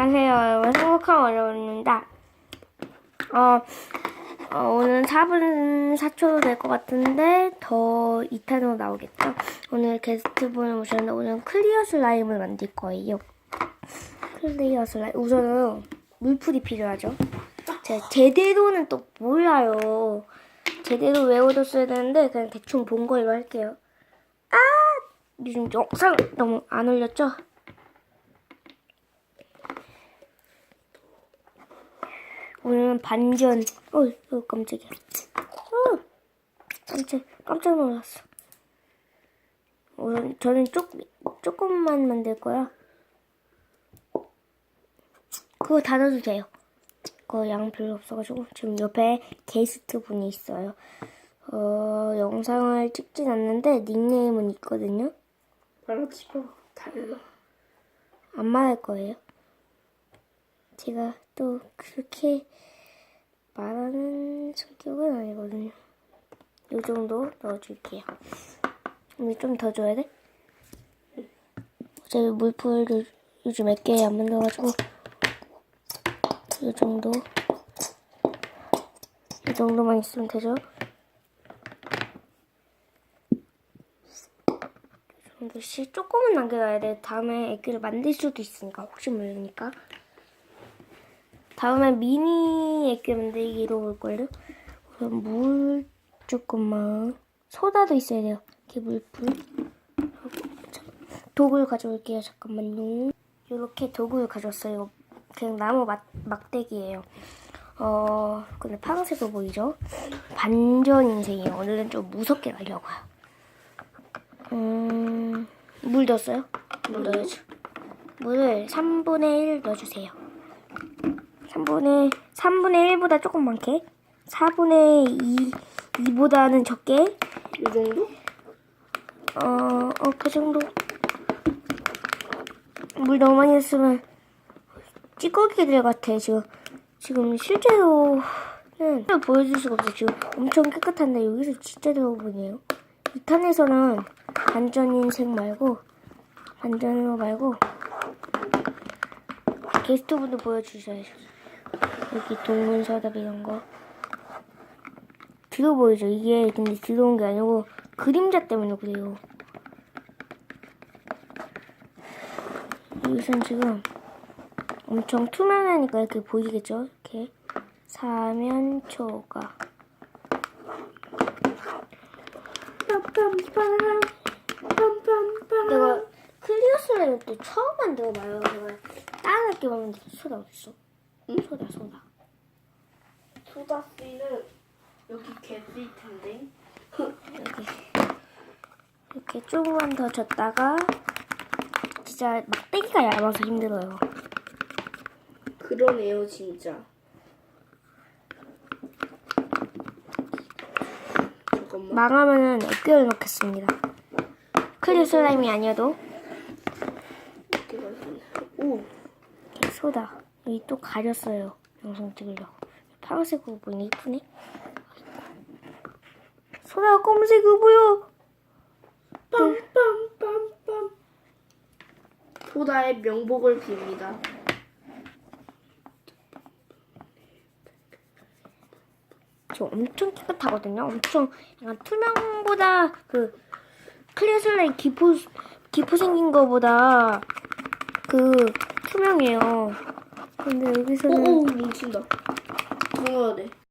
안녕하세요. 여러분. 행복한 어려운입니다. 어, 어, 오늘 4분 4초 될것 같은데, 더 2탄으로 나오겠죠? 오늘 게스트분을 모셨는데, 오늘 클리어 슬라임을 만들 거예요. 클리어 슬라임. 우선은 물풀이 필요하죠? 제가 제대로는 또 몰라요. 제대로 외워뒀어야 되는데, 그냥 대충 본 걸로 할게요. 아! 요즘 영상 너무 안 올렸죠? 오늘은 반전. 어, 어 깜짝이야. 어, 깜짝, 깜짝 놀랐어. 오늘 저는 조, 조금만 만들 거야. 그거 다 넣어도 돼요. 그거 양 별로 없어가지고 지금 옆에 게스트 분이 있어요. 어, 영상을 찍진 않는데 닉네임은 있거든요. 말하지 마. 달라. 안 말할 거예요. 제가 또 그렇게 말하는 성격은 아니거든요. 이 정도 넣어줄게요. 근데 좀 더 줘야 돼? 어차피 물풀을 요즘 몇 개 안 만들어가지고 이 정도 이 정도만 있으면 되죠? 이 정도씩 조금은 남겨놔야 돼. 다음에 애기를 만들 수도 있으니까 혹시 모르니까. 다음에 미니 애기 만들기로 올걸요? 우선 물 조금만 소다도 있어야 돼요. 이렇게 물풀 독을 가져올게요. 잠깐만요. 이렇게 독을 가져왔어요. 그냥 나무 막, 막대기예요. 어 근데 파란색으로 보이죠? 반전 인생이에요. 오늘은 좀 무섭게 가려고요. 음, 물 넣었어요? 물 넣어야죠. 물을 3분의 1 넣어주세요. 3분의, 3분의 1보다 조금 많게. 4분의 2, 2보다는 적게. 이 정도? 어, 어, 그 정도. 물 너무 많이 넣었으면 찌꺼기 들 같아, 지금. 지금 실제로는 보여줄 수가 없어. 지금 엄청 깨끗한데 여기서 진짜 들어보네요. 2탄에서는 반전 인생 말고, 반전으로 말고, 게스트분도 보여주셔야죠. 여기 동문서답 이런 거. 뒤로 보이죠? 이게 근데 들어온 게 아니고, 그림자 때문에 그래요. 여기선 지금 엄청 투명하니까 이렇게 보이겠죠? 이렇게. 사면 초가. 빰빰빰. 빰빰빰. 내가 클리어 슬라임 또 처음 만들어봐요. 내가 다른 학교 가면 소다 어딨어? 응? 소다, 소다. 소다 씨는 여기 개수일 텐데. 여기. 이렇게 조금만 더 젓다가 진짜 막대기가 얇아서 힘들어요. 그러네요, 진짜. 잠깐만. 망하면은 액교를 넣겠습니다. 클리어 슬라임이 아니어도. 오, 소다. 여기 또 가렸어요. 영상 찍으려고. 파란색 으로 보이네. 이쁘네. 소다가 검은색 으로 보여. 빰빰빰빰. 소다의 명복을 빕니다. 저 엄청 깨끗하거든요. 엄청 약간 투명보다 그 클리어 슬라임 기포 기포 생긴 거보다 그 투명해요. 근데 여기서는 오오 뭉친다. 더 넣어야 돼.